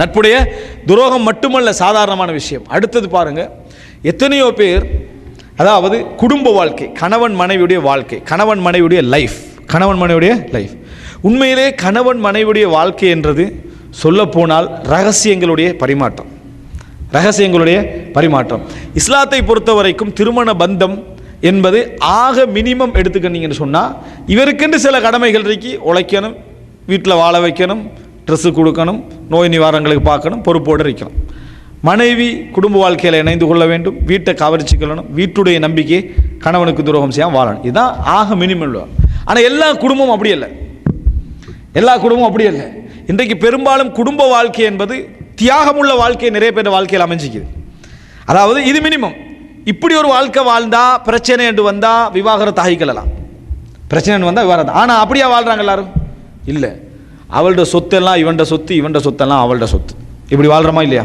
நட்புடைய துரோகம் மட்டுமல்ல சாதாரணமான விஷயம். அடுத்தது பாருங்க எத்தனையோ பேர் அதாவது குடும்ப வாழ்க்கை கணவன் மனைவியுடைய வாழ்க்கை கணவன் மனைவியுடைய லைஃப் கணவன் மனைவியுடைய லைஃப் உண்மையிலே கணவன் மனைவியுடைய வாழ்க்கை என்றது சொல்லப்போனால் ரகசியங்களுடைய பரிமாற்றம். ரகசியங்களுடைய பரிமாற்றம். இஸ்லாத்தை பொறுத்த வரைக்கும் திருமண பந்தம் என்பது ஆக மினிமம் எடுத்துக்கிட்டீங்கன்னு சொன்னால் இவருக்கென்று சில கடமைகள் இருக்கு உழைக்கணும் வீட்டில் வாழ வைக்கணும் ட்ரெஸ்ஸு கொடுக்கணும் நோய் நிவாரணங்களுக்கு பார்க்கணும் பொறுப்போடு இருக்கணும். மனைவி குடும்ப வாழ்க்கையில் இணைந்து கொள்ள வேண்டும் வீட்டை கவரிச்சுக்கொள்ளணும் வீட்டுடைய நம்பிக்கையை கணவனுக்கு துரோகம் செய்யாமல் வாழணும். இதுதான் ஆக மினிமம் ஆனால் எல்லா குடும்பமும் அப்படி இல்லை எல்லா குடும்பமும் அப்படி இல்லை இன்றைக்கு பெரும்பாலும் குடும்ப வாழ்க்கை என்பது தியாகமுள்ள வாழ்க்கையை நிறைய பேர் வாழ்க்கையில் அமைஞ்சிக்குது. அதாவது இது மினிமம் இப்படி ஒரு வாழ்க்கை வாழ்ந்தா பிரச்சனை என்று வந்தால் விவாகரத்து ஆகிக்கலாம் பிரச்சனை வந்தால் விவாகரத்து. ஆனால் அப்படியா வாழ்கிறாங்க எல்லாரும்? இல்லை. அவள்கிட்ட சொத்தெல்லாம் இவன்ட சொத்து இவன்ட சொத்தெல்லாம் அவள்ட சொத்து. இப்படி வாழ்றோமா இல்லையா?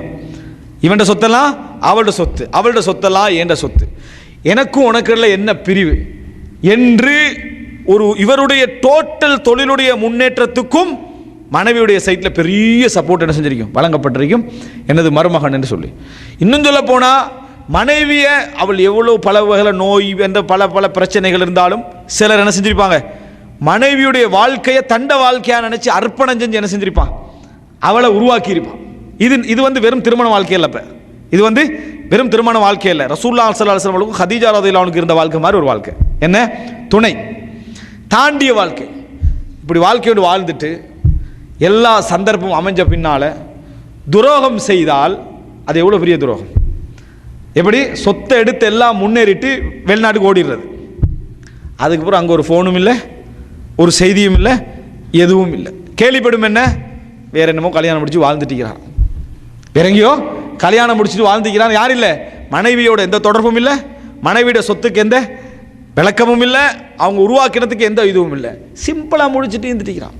இவன்ட சொத்தெல்லாம் அவள்ட சொத்து அவள்ட சொத்தெல்லாம் ஏண்ட சொத்து? எனக்கும் உனக்குள்ள என்ன பிரிவு? என்று ஒரு இவருடைய டோட்டல் தொழிலுடைய முன்னேற்றத்துக்கும் மனைவியுடைய சைட்டில் பெரிய சப்போர்ட் என்ன செஞ்சிருக்கும்? வழங்கப்பட்டிருக்கும். எனது மருமகன் என்று சொல்லி. இன்னும் சொல்ல போனால் மனைவியை அவள் எவ்வளோ பல வகையில் நோய் என்ற பல பல பிரச்சனைகள் இருந்தாலும் சிலர் என்ன செஞ்சிருப்பாங்க? மனைவியுடைய வாழ்க்கையை தண்ட வாழ்க்கையா நினைச்சு அர்ப்பணம் செஞ்சு என்ன செஞ்சிருப்பான்? அவளை உருவாக்கி இருப்பான் இது இது வந்து வெறும் திருமண வாழ்க்கை இல்லை இப்போ. இது வந்து வெறும் திருமண வாழ்க்கை இல்லை ரசூல்லா சல்லாஹ் ஹதீஜா ரதில் அவனுக்கு இருந்த வாழ்க்கை மாதிரி ஒரு வாழ்க்கை. என்ன? துணை. தாண்டிய வாழ்க்கை. இப்படி வாழ்க்கையோடு வாழ்ந்துட்டு எல்லா சந்தர்ப்பமும் அமைஞ்ச பின்னால் துரோகம் செய்தால் அது எவ்வளோ பெரிய துரோகம்? எப்படி? சொத்தை எடுத்து எல்லாம் முன்னேறிட்டு வெளிநாட்டுக்கு ஓடிடுறது. அதுக்கப்புறம் அங்கே ஒரு ஃபோனும் இல்லை. ஒரு செய்தியும் இல்லை எதுவும் இல்லை. கேள்விப்படும் என்ன? வேற என்னமோ கல்யாணம் முடிச்சு வாழ்ந்துட்டிக்கிறான் வேற எங்கேயோ கல்யாணம் முடிச்சுட்டு வாழ்ந்துக்கிறான் யார் இல்லை? மனைவியோட எந்த தொடர்பும் இல்லை. மனைவியோட சொத்துக்கு எந்த விளக்கமும் இல்லை. அவங்க உருவாக்கினதுக்கு எந்த இதுவும் இல்லை. சிம்பிளாக முடிச்சுட்டு இருந்துட்டிக்கிறான்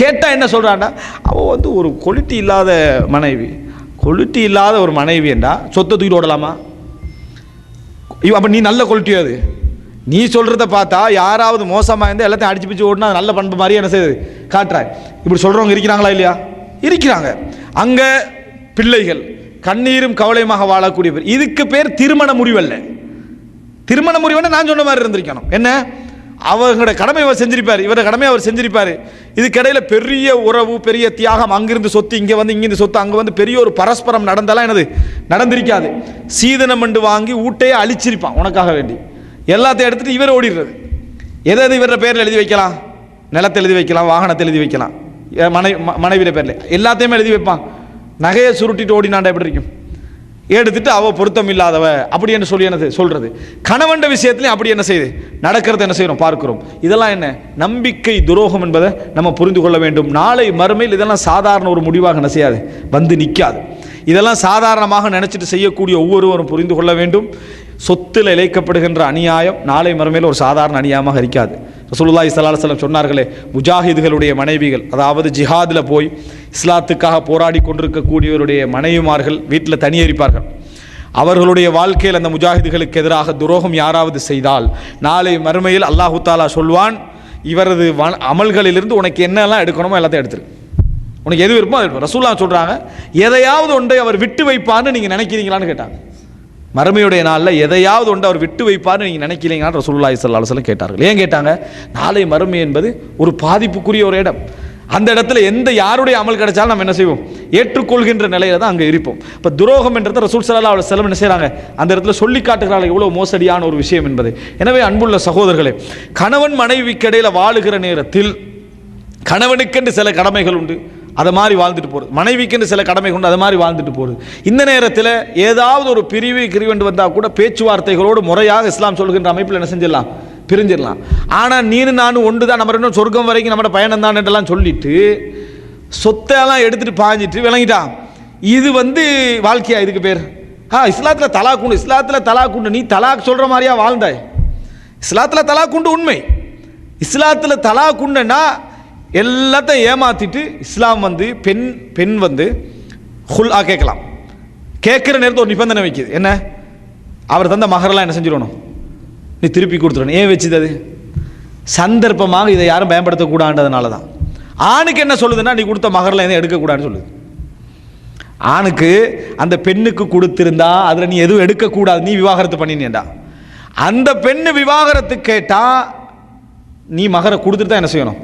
கேட்டால் என்ன சொல்கிறான்டா அவள் வந்து ஒரு கொலிட்டி இல்லாத மனைவி. கொலிட்டி இல்லாத ஒரு மனைவி என்றா சொத்தை தூக்கிட்டு ஓடலாமா? அப்போ நீ நல்ல குவாலிட்டி அது? நீ சொல்கிறத பார்த்தா யாராவது மோசமாக இருந்தால் எல்லாத்தையும் அடிச்சு பிடிச்சி ஓடினா நல்ல பண்பு மாதிரி என்ன செய்யுது? காட்டுறாய் இப்படி சொல்கிறவங்க இருக்கிறாங்களா இல்லையா? இருக்கிறாங்க. அங்கே பிள்ளைகள் கண்ணீரும் கவலையுமாக வாழக்கூடிய பேர் இதுக்கு பேர் திருமண முடிவல்ல திருமண முடிவுன்னா நான் சொன்ன மாதிரி இருந்திருக்கணும். என்ன? அவங்களோட கடமை அவர் செஞ்சிருப்பார். இவரோட கடமை அவர் செஞ்சிருப்பார். இதுக்கிடையில் பெரிய உறவு பெரிய தியாகம் அங்கிருந்து சொத்து இங்கே வந்து இங்கிருந்து சொத்து அங்கே வந்து பெரிய ஒரு பரஸ்பரம் நடந்தாலாம் எனது நடந்திருக்காது. சீதனம் என்று வாங்கி ஊட்டையே அழிச்சிருப்பான் உனக்காக வேண்டி. எல்லாத்தையும் எடுத்துட்டு இவர் ஓடிடுறது எதை எது இவர பேரில் எழுதி வைக்கலாம். நிலத்தை எழுதி வைக்கலாம் வாகனத்தை எழுதி வைக்கலாம். மனை ம- பேரில். எல்லாத்தையுமே எழுதி வைப்பான். நகையை சுருட்டிட்டு ஓடினாண்டா எப்படி இருக்கும்? எடுத்துட்டு அவ பொருத்தம் இல்லாதவ. அப்படி என்ன சொல்லி என்னது? சொல்கிறது கணவண்ட விஷயத்துலையும் அப்படி என்ன செய்யுது? நடக்கிறது என்ன செய்கிறோம் பார்க்கிறோம். இதெல்லாம் என்ன? நம்பிக்கை துரோகம் என்பதை நம்ம புரிந்து கொள்ள வேண்டும். நாளை மறுமையில் இதெல்லாம் சாதாரண ஒரு முடிவாக என்ன செய்யாது? வந்து நிற்காது இதெல்லாம் சாதாரணமாக நினச்சிட்டு செய்யக்கூடிய ஒவ்வொருவரும் புரிந்து கொள்ள வேண்டும். சொத்தில் இழைக்கப்படுகின்ற அநியாயம் நாளை மறுமையில் ஒரு சாதாரண அநியாயமாக இருக்காது ரசூலுல்லா ஸல்லல்லாஹு சொன்னார்களே முஜாஹிதுகளுடைய மனைவிகள் அதாவது ஜிஹாதில் போய் இஸ்லாத்துக்காக போராடி கொண்டிருக்கக்கூடியவருடைய மனைவிமார்கள் வீட்டில் தனியேறிப்பார்கள் அவர்களுடைய வாழ்க்கையில் அந்த முஜாஹிதுகளுக்கு எதிராக துரோகம் யாராவது செய்தால் நாளை மறுமையில் அல்லாஹு தாலா சொல்வான் இவரது வ- அமல்களிலிருந்து உனக்கு என்னெல்லாம் எடுக்கணுமோ எல்லாத்தையும் எடுத்துரு. உனக்கு எது விருப்பமோ அது ரசூல்லா சொல்கிறாங்க எதையாவது ஒன்றை அவர் விட்டு வைப்பார்னு நீங்கள் நினைக்கிறீங்களான்னு கேட்டாங்க. மறுமையுடைய நாளில் எதையாவது ஒன்று அவர் விட்டு வைப்பார்னு நீங்கள் நினைக்கலீங்கன்னா ரசூல்லாய் ஸல்லல்லாஹு அலைஹி கேட்டார்கள். ஏன் கேட்டாங்க? நாளை மறுமை என்பது ஒரு பாதிப்புக்குரிய ஒரு இடம். அந்த இடத்துல எந்த யாருடைய அமல் கிடைச்சாலும் நம்ம என்ன செய்வோம்? ஏற்றுக்கொள்கின்ற நிலையில தான் அங்கே இருப்போம். இப்போ துரோகம் என்றது ரசூல் ஸல்லல்லாஹு அவளை செலவு என்ன செய்கிறாங்க அந்த இடத்துல சொல்லி காட்டுகிறார்கள் எவ்வளோ மோசடியான ஒரு விஷயம் என்பது. எனவே அன்புள்ள சகோதரர்களே கணவன் மனைவிக்கிடையில் வாழுகிற நேரத்தில் கணவனுக்கென்று சில கடமைகள் உண்டு. அதை மாதிரி வாழ்ந்துட்டு போகிறது மனைவிக்குன்னு சில கடமை கொண்டு அதை மாதிரி வாழ்ந்துட்டு போகிறது இந்த நேரத்தில் ஏதாவது ஒரு பிரிவு கிரிவெண்டு வந்தால் கூட பேச்சுவார்த்தைகளோடு முறையாக இஸ்லாம் சொல்கின்ற அமைப்பில் என்ன செஞ்சிடலாம்? பிரிஞ்சிடலாம். ஆனால் நீனு நானும் ஒன்று தான் நம்ம இன்னும் சொர்க்கம் வரைக்கும் நம்ம பயணம் தான் சொல்லிட்டு சொத்தெல்லாம் எடுத்துட்டு பாஞ்சிட்டு விளங்கிட்டான். இது வந்து வாழ்க்கையா இதுக்கு பேர்? ஆ இஸ்லாத்தில் தலாக் உண்டு இஸ்லாத்தில் தலாக் உண்டு நீ தலாக் சொல்கிற மாதிரியா வாழ்ந்தாய்? இஸ்லாத்தில் தலாக் உண்டு உண்மை. இஸ்லாத்தில் தலாக் உண்டுன்னா எல்லாத்தையும் ஏமாற்றிட்டு இஸ்லாம் வந்து பெண் பெண் வந்து ஹுல்லா கேட்கலாம். கேட்குற நேரத்தில் ஒரு நிபந்தனை வைக்குது. என்ன? அவர் தந்த மகரெல்லாம் என்ன செஞ்சிடணும்? நீ திருப்பி கொடுத்துடணும். ஏன் வச்சுது அது? சந்தர்ப்பமாக இதை யாரும் பயன்படுத்தக்கூடாதுன்றதுனால தான் ஆணுக்கு என்ன சொல்லுதுன்னா நீ கொடுத்த மகரில் எதுவும் எடுக்கக்கூடாதுன்னு சொல்லுது. ஆணுக்கு அந்த பெண்ணுக்கு கொடுத்துருந்தா அதில் நீ எதுவும் எடுக்கக்கூடாது. நீ விவாகரத்து பண்ணினேடா அந்த பெண்ணு விவாகரத்து கேட்டால் நீ மகரை கொடுத்துட்டு தான் என்ன செய்யணும்?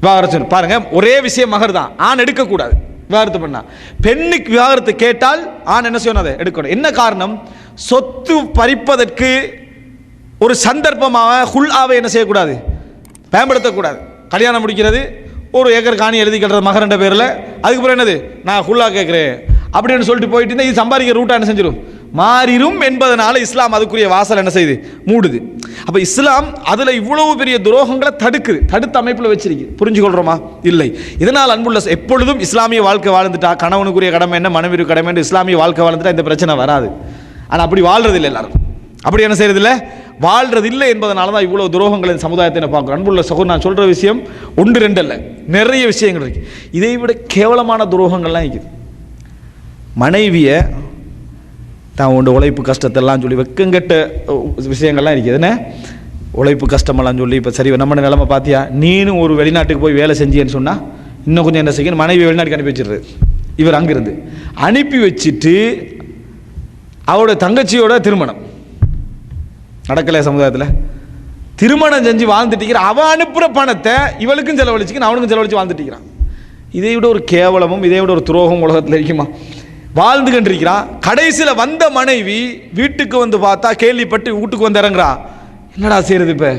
விவாகரத்து பாருங்க ஒரே விஷயம் மகர் தான். ஆண் எடுக்கக்கூடாது விவாகரத்து பண்ணா. பெண்ணுக்கு விவாகரத்து கேட்டால் ஆண் என்ன செய்யணும் அதை எடுக்கணும். என்ன காரணம்? சொத்து பறிப்பதற்கு ஒரு சந்தர்ப்பமாக ஹுல்லாவை என்ன செய்யக்கூடாது? பயன்படுத்தக்கூடாது. கல்யாணம் முடிக்கிறது ஒரு ஏக்கர் காணி எழுதி கட்டுறது மகரண்ட பேரில். அதுக்கப்புறம் என்னது? நான் ஹுல்லா கேட்குறேன். அப்படின்னு சொல்லிட்டு போயிட்டு இருந்தா இது சம்பாதிக்கிற ரூட்டாக என்ன செஞ்சிடும் மாறிடும் என்பதனால இஸ்லாம் அதுக்குரிய வாசல் என்ன செய்யுது? மூடுது. அப்போ இஸ்லாம் அதில் இவ்வளவு பெரிய துரோகங்களை தடுக்குது. தடுத்த அமைப்பில் வச்சிருக்கு புரிஞ்சுக்கொள்கிறோமா இல்லை. இதனால் அன்புள்ள எப்பொழுதும் இஸ்லாமிய வாழ்க்கை வாழ்ந்துட்டா கணவனுக்குரிய கடமை என்ன மனைவிக்கு கடமை என்று இஸ்லாமிய வாழ்க்கை வாழ்ந்துட்டா இந்த பிரச்சனை வராது. ஆனால் அப்படி வாழ்றது இல்லை எல்லாரும். அப்படி என்ன செய்யறது இல்லை வாழ்றது இல்லை என்பதனால தான் இவ்வளோ துரோகங்கள் இந்த சமுதாயத்தை நான் பார்க்குறோம். அன்புள்ள சகோதரர் நான் சொல்கிற விஷயம் ஒன்று ரெண்டு அல்ல. நிறைய விஷயங்கள் இருக்குது இதை விட கேவலமான துரோகங்கள்லாம் இருக்குது. மனைவியை தான் உண்டு. உழைப்பு கஷ்டத்தெல்லாம் சொல்லி வெக்கங்கெட்ட விஷயங்கள்லாம் இருக்குது என்ன உழைப்பு கஷ்டமெல்லாம் சொல்லி இப்போ சரி நம்ம நிலமை பார்த்தியா நீனும் ஒரு வெளிநாட்டுக்கு போய் வேலை செஞ்சியன்னு சொன்னால் இன்னும் கொஞ்சம் என்ன செய்யணும்? மனைவி வெளிநாட்டுக்கு அனுப்பி வச்சிடுறது இவர் அங்கேருந்து. அனுப்பி வச்சுட்டு அவரோட தங்கச்சியோட திருமணம். நடக்கலை சமுதாயத்தில்? திருமணம் செஞ்சு வாழ்ந்துட்டு அவன் அனுப்புகிற பணத்தை இவளுக்கும் செலவழிச்சுக்கணும் அவனுக்கும் செலவழிச்சு வாழ்ந்துட்டிக்கிறான் இதை விட ஒரு கேவலமும் இதை விட ஒரு துரோகம் உலகத்தில் இருக்குமா? வாழ்ந்து கண்டிருக்கிறான் கடைசியில் வந்த மனைவி வீட்டுக்கு வந்து பார்த்தா கேள்விப்பட்டு வீட்டுக்கு வந்து இறங்குறா. என்னடா செய்யறது இப்போ?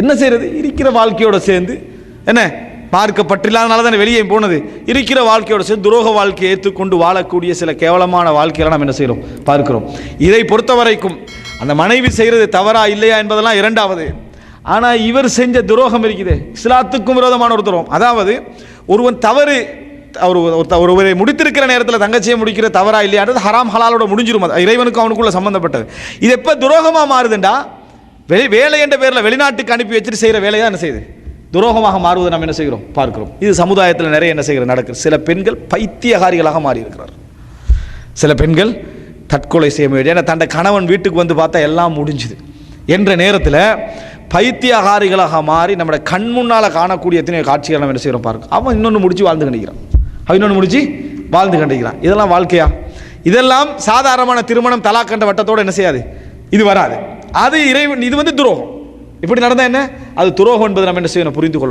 என்ன செய்யறது? இருக்கிற வாழ்க்கையோட சேர்ந்து என்ன? பார்க்கப்பட்டில்லாதனால தானே வெளியே போனது. இருக்கிற வாழ்க்கையோட சேர்ந்து துரோக வாழ்க்கையை ஏற்றுக்கொண்டு வாழக்கூடிய சில கேவலமான வாழ்க்கையெல்லாம் நம்ம என்ன செய்கிறோம் பார்க்கிறோம். இதை பொறுத்த வரைக்கும் அந்த மனைவி செய்கிறது தவறா இல்லையா என்பதெல்லாம் இரண்டாவது. ஆனால் இவர் செஞ்ச துரோகம் இருக்குது. இஸ்லாத்துக்கும் விரோதமான ஒரு துரோகம் அதாவது ஒருவன் தவறு ஒரு ஒருவரை முடித்திருக்கிற நேரத்தில் தங்கச்சியை முடிக்கிற தவறா இல்லையான்றது ஹராம் ஹலாலோட முடிஞ்சிரும் அது. இறைவனுக்கும் அவனுக்குள்ள சம்மந்தப்பட்டது இது எப்போ துரோகமாக மாறுதுண்டா? வெளி வேலை என்ற பேரில் வெளிநாட்டுக்கு அனுப்பி வச்சுட்டு செய்கிற வேலையை தான் என்ன செய்யுது? துரோகமாக மாறுவதை நம்ம என்ன செய்கிறோம்? பார்க்கிறோம். இது சமுதாயத்தில் நிறைய என்ன செய்கிற நடக்குது. சில பெண்கள் பைத்தியகாரிகளாக மாறியிருக்கிறார் சில பெண்கள் தற்கொலை செய்ய முடியாது ஏன்னா தன்னை கணவன் வீட்டுக்கு வந்து பார்த்தா எல்லாம் முடிஞ்சுது. என்ற நேரத்தில் பைத்தியகாரிகளாக மாறி நம்மளோட கண் முன்னால் காணக்கூடிய எத்தனையோ காட்சிகள் நம்ம என்ன செய்கிறோம்? பார்க்க அவன் இன்னொன்று முடிச்சு வாழ்ந்து நினைக்கிறான் அவன் இன்னொன்று முடிச்சு வாழ்ந்து கண்டிக்கிறான். இதெல்லாம் வாழ்க்கையா? இதெல்லாம் சாதாரணமான திருமணம் தலாக்கண்ட வட்டத்தோடு என்ன செய்யாது? இது வராது. அது இறைவன் இது வந்து துரோகம். இப்படி நடந்தால் என்ன? அது துரோகம் என்பது நம்ம என்ன செய்யணும்? புரிந்து கொள்ளணும்.